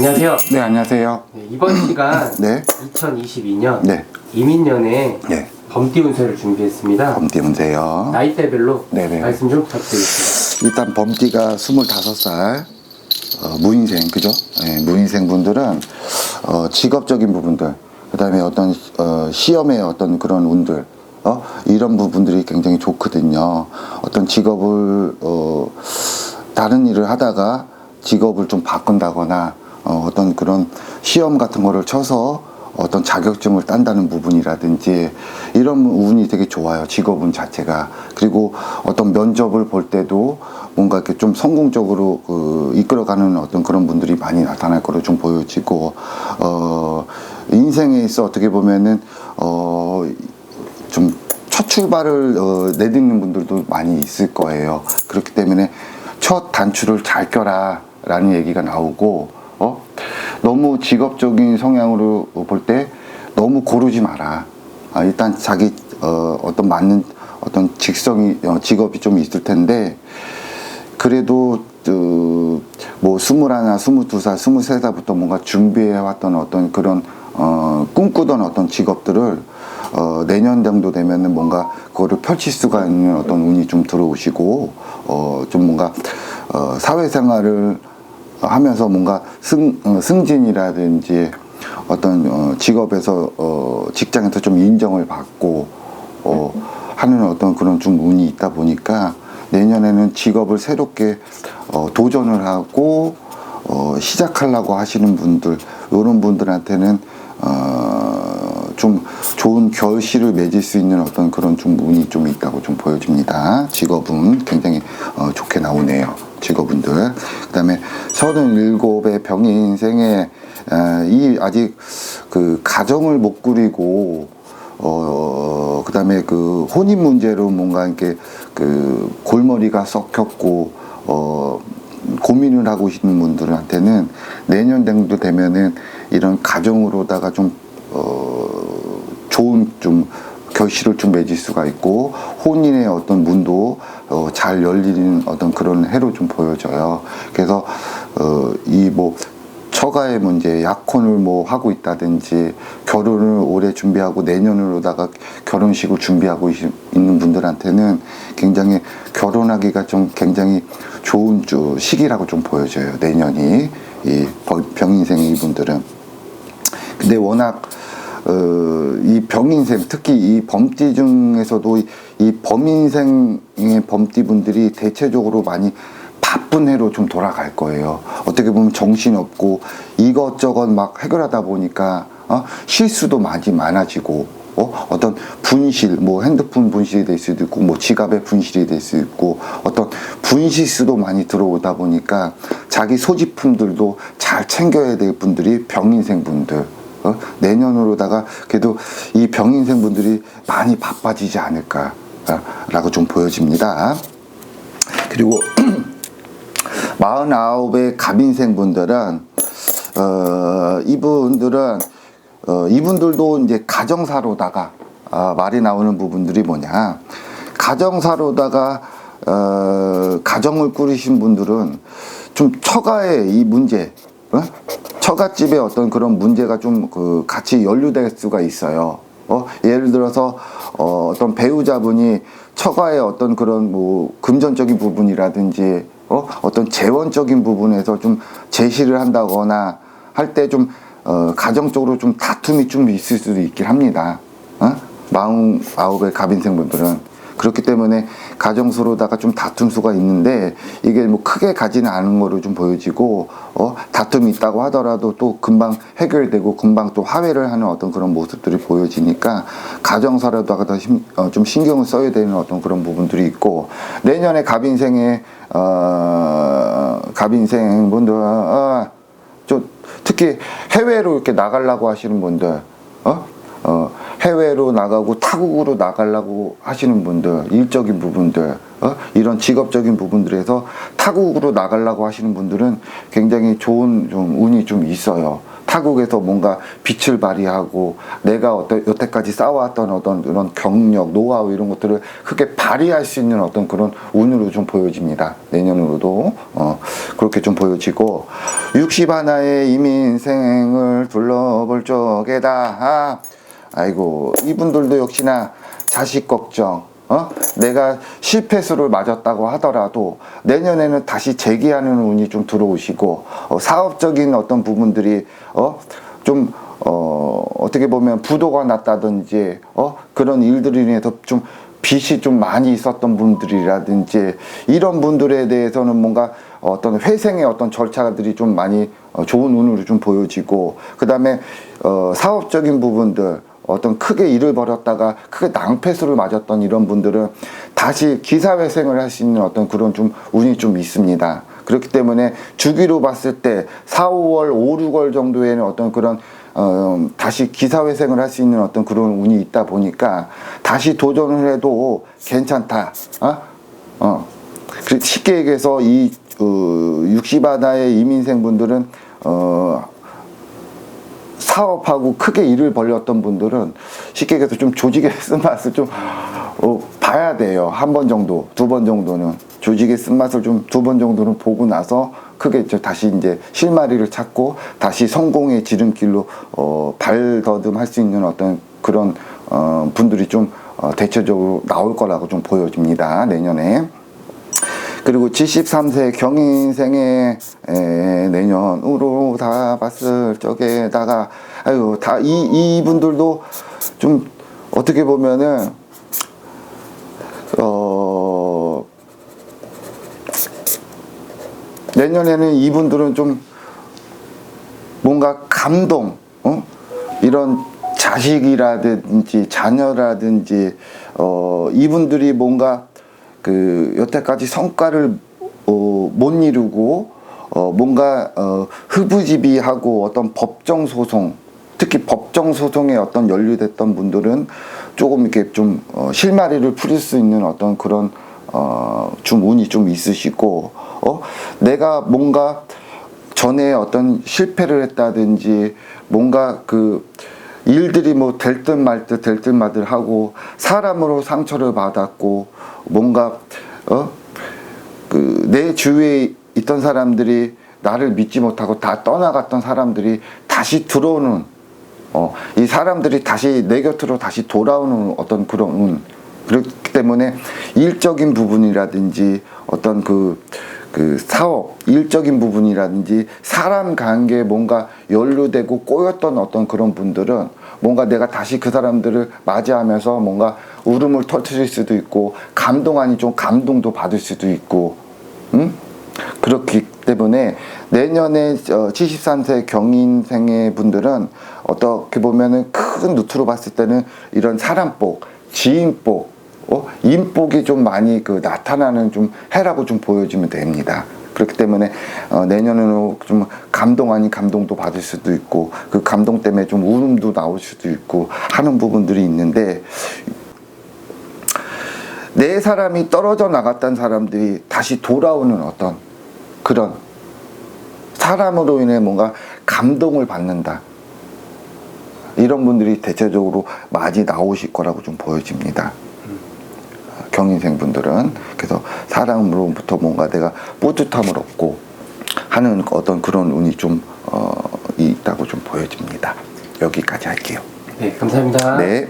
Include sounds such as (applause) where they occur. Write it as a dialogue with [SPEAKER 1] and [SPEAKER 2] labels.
[SPEAKER 1] 안녕하세요.
[SPEAKER 2] 네, 안녕하세요.
[SPEAKER 1] 네, 이번 시간 (clears throat)
[SPEAKER 2] 네.
[SPEAKER 1] 2022년
[SPEAKER 2] 네.
[SPEAKER 1] 이민년의
[SPEAKER 2] 네.
[SPEAKER 1] 범띠 운세를 준비했습니다.
[SPEAKER 2] 범띠 문세요.
[SPEAKER 1] 나이대별로
[SPEAKER 2] 네네.
[SPEAKER 1] 말씀 좀 부탁드리겠습니다.
[SPEAKER 2] 일단 범띠가 25살, 어, 무인생, 그죠? 네, 무인생 분들은, 어, 직업적인 부분들, 그 다음에 어떤, 어, 시험의 어떤 그런 운들, 어, 이런 부분들이 굉장히 좋거든요. 어떤 직업을, 어, 다른 일을 하다가 직업을 좀 바꾼다거나, 어, 어떤 그런 시험 같은 거를 쳐서 어떤 자격증을 딴다는 부분이라든지 이런 운이 되게 좋아요. 직업운 자체가. 그리고 어떤 면접을 볼 때도 뭔가 이렇게 좀 성공적으로 그 이끌어가는 어떤 그런 분들이 많이 나타날 거로 좀 보여지고, 어, 인생에 있어 어떻게 보면은, 어, 좀 첫 출발을 어, 내딛는 분들도 많이 있을 거예요. 그렇기 때문에 첫 단추를 잘 껴라 라는 얘기가 나오고, 어? 너무 직업적인 성향으로 볼 때 너무 고르지 마라. 아, 일단 자기 어, 어떤 맞는 어떤 직성이 어, 직업이 좀 있을 텐데 그래도 그, 뭐 스물하나, 스물두 살, 스물세 살부터 뭔가 준비해 왔던 어떤 그런 어, 꿈꾸던 어떤 직업들을 어, 내년 정도 되면은 뭔가 그거를 펼칠 수가 있는 어떤 운이 좀 들어오시고 어, 좀 뭔가 어, 사회생활을 하면서 뭔가 승, 어, 승진이라든지 어떤 어, 직업에서 어, 직장에서 좀 인정을 받고 어, 하는 어떤 그런 좀 운이 있다 보니까 내년에는 직업을 새롭게 어, 도전을 하고 어, 시작하려고 하시는 분들 이런 분들한테는 어, 좀 좋은 결실을 맺을 수 있는 어떤 그런 좀 운이 좀 있다고 좀 보여집니다. 직업은 굉장히 어, 좋게 나오네요. 직업분들. 그 다음에 서른일곱의 병인 인생에 에, 이 아직 그 가정을 못 꾸리고 어, 그 다음에 그 혼인 문제로 뭔가 이렇게 그 골머리가 썩혔고, 어, 고민을 하고 있는 분들한테는 내년 정도 되면은 이런 가정으로다가 좀, 어, 좋은 좀 결실을 좀 맺을 수가 있고, 혼인의 어떤 문도 어, 잘 열리는 어떤 그런 해로 좀 보여져요. 그래서, 어, 이 뭐, 처가의 문제, 약혼을 뭐 하고 있다든지 결혼을 올해 준비하고 내년으로다가 결혼식을 준비하고 있- 있는 분들한테는 굉장히 결혼하기가 좀 굉장히 좋은 주 시기라고 좀 보여져요. 내년이 이 벌- 병인생 이분들은. 근데 워낙 어, 이 병인생 특히 이 범띠 중에서도 이, 이 범인생의 범띠 분들이 대체적으로 많이 바쁜 해로 좀 돌아갈 거예요. 어떻게 보면 정신 없고 이것저것 막 해결하다 보니까 어? 실수도 많이 많아지고 어? 어떤 분실, 뭐 핸드폰 분실이 될 수도 있고, 뭐 지갑에 분실이 될수 있고, 어떤 분실수도 많이 들어오다 보니까 자기 소지품들도 잘 챙겨야 될 분들이 병인생 분들. 어? 내년으로다가 그래도 이 병인생 분들이 많이 바빠지지 않을까라고 좀 보여집니다. 그리고 49의 갑인생 분들은 어, 이분들은 어, 이분들도 이제 가정사로다가 아, 말이 나오는 부분들이 뭐냐 가정사로다가 어, 가정을 꾸리신 분들은 좀 처가의 이 문제 어? 처갓집에 어떤 그런 문제가 좀 그 같이 연루될 수가 있어요. 어, 예를 들어서 어, 어떤 배우자분이 처가의 어떤 그런 뭐 금전적인 부분이라든지 어, 어떤 재원적인 부분에서 좀 제시를 한다거나 할 때 좀 어, 가정적으로 좀 다툼이 좀 있을 수도 있긴 합니다. 어? 마흔 아홉의 갑인생 분들은 그렇기 때문에 가정수로다가 좀 다툼수가 있는데 이게 뭐 크게 가지는 않은 거로 좀 보여지고 어 다툼이 있다고 하더라도 또 금방 해결되고 금방 또 화해를 하는 어떤 그런 모습들이 보여지니까 가정사로다가 더 어, 좀 신경을 써야 되는 어떤 그런 부분들이 있고 내년에 갑인생에 어 갑인생 분들 어, 좀 특히 해외로 이렇게 나가려고 하시는 분들 어? 어, 해외로 나가고 타국으로 나가려고 하시는 분들, 일적인 부분들, 어? 이런 직업적인 부분들에서 타국으로 나가려고 하시는 분들은 굉장히 좋은 좀 운이 좀 있어요. 타국에서 뭔가 빛을 발휘하고 내가 어떤 여태까지 쌓아왔던 어떤 그런 경력, 노하우 이런 것들을 크게 발휘할 수 있는 어떤 그런 운으로 좀 보여집니다. 내년으로도 어, 그렇게 좀 보여지고 60 하나의 이민생을 둘러볼 적에다 아, 아이고 이분들도 역시나 자식 걱정 어? 내가 실패수를 맞았다고 하더라도 내년에는 다시 재기하는 운이 좀 들어오시고 어, 사업적인 어떤 부분들이 어? 좀 어, 어떻게 보면 부도가 났다든지 어? 그런 일들로 인해서 좀 빚이 좀 많이 있었던 분들이라든지 이런 분들에 대해서는 뭔가 어떤 회생의 어떤 절차들이 좀 많이 어, 좋은 운으로 좀 보여지고 그 다음에 어, 사업적인 부분들 어떤 크게 일을 벌였다가 크게 낭패수를 맞았던 이런 분들은 다시 기사회생을 할 수 있는 어떤 그런 좀 운이 좀 있습니다. 그렇기 때문에 주기로 봤을 때 4, 5월, 5, 6월 정도에는 어떤 그런 어, 다시 기사회생을 할 수 있는 어떤 그런 운이 있다 보니까 다시 도전을 해도 괜찮다. 어? 어. 그 쉽게 얘기해서 이 어, 60바다의 이민생 분들은 어, 사업하고 크게 일을 벌렸던 분들은 쉽게 얘기해서 좀 조직의 (laughs) 쓴맛을 좀 어, 봐야 돼요. 한 번 정도, 두 번 정도는 조직의 쓴맛을 좀 두 번 정도는 보고 나서 크게 이제 다시 이제 실마리를 찾고 다시 성공의 지름길로 어, 발더듬할 수 있는 어떤 그런 어, 분들이 좀 어, 대체적으로 나올 거라고 좀 보여집니다. 내년에. 그리고 73세 경인생의 에, 내년으로 다 봤을 적에다가 아유 다 이 이분들도 좀 어떻게 보면은 어 내년에는 이분들은 좀 뭔가 감동, 어? 이런 자식이라든지 자녀라든지 어 이분들이 뭔가 그 여태까지 성과를 어, 못 이루고 어, 뭔가 어, 흐부지비하고 어떤 법정 소송 특히 법정 소송에 어떤 연루됐던 분들은 조금 이렇게 좀 어, 실마리를 풀릴 수 있는 어떤 그런 어, 좀 운이 좀 있으시고 어, 내가 뭔가 전에 어떤 실패를 했다든지 뭔가 그 일들이 뭐 될 듯 말 듯 될 듯 말듯 하고 사람으로 상처를 받았고 뭔가 어? 그 내 주위에 있던 사람들이 나를 믿지 못하고 다 떠나갔던 사람들이 다시 들어오는 어 이 사람들이 다시 내 곁으로 다시 돌아오는 어떤 그런 운 그렇기 때문에 일적인 부분이라든지 어떤 그, 그 사업, 일적인 부분이라든지 사람 관계에 뭔가 연루되고 꼬였던 어떤 그런 분들은 뭔가 내가 다시 그 사람들을 맞이하면서 뭔가 울음을 터트릴 수도 있고 감동 아니 좀 감동도 받을 수도 있고, 응? 그렇기 때문에 내년에 73세 경인생의 분들은 어떻게 보면은 큰 루트로 봤을 때는 이런 사람복, 지인복, 어? 인복이 좀 많이 그 나타나는 좀 해라고 좀 보여지면 됩니다. 그렇기 때문에 어, 내년에는 좀 감동 아닌 감동도 받을 수도 있고 그 감동 때문에 좀 울음도 나올 수도 있고 하는 부분들이 있는데 내 사람이 떨어져 나갔던 사람들이 다시 돌아오는 어떤 그런 사람으로 인해 뭔가 감동을 받는다. 이런 분들이 대체적으로 많이 나오실 거라고 좀 보여집니다. 경인생 분들은 그래서 사람으로부터 뭔가 내가 뿌듯함을 얻고 하는 어떤 그런 운이 좀 어, 있다고 좀 보여집니다. 여기까지 할게요.
[SPEAKER 1] 네, 감사합니다.
[SPEAKER 2] 네.